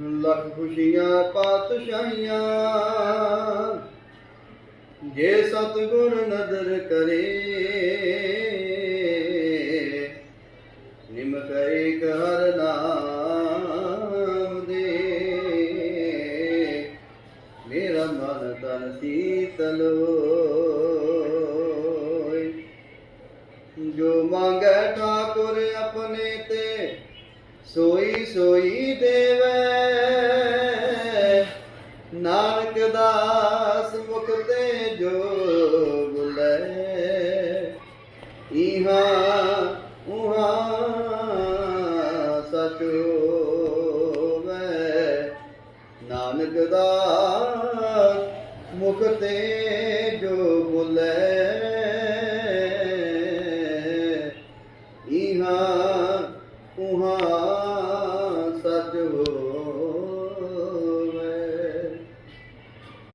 ਲੱਖ ਖੁਸ਼ੀਆਂ ਪਾਤਸ਼ਾਹੀਆਂ। ਜੇ ਸਤਿਗੁਰ ਨਦਰ ਕਰੇ, ਨਿਮਕ ਏਕ ਹਰ ਨਾਮ ਦੇ। ਮੇਰਾ ਮਨ ਤਨ ਸੀਤਲ ਜੋ ਮੰਗੈ ਠਾਕੁਰ ਆਪਣੇ ਤੇ, ਸੋਈ ਸੋਈ ਦੇ स मुखते जो बुल ई सच नानकार जो बुल उहा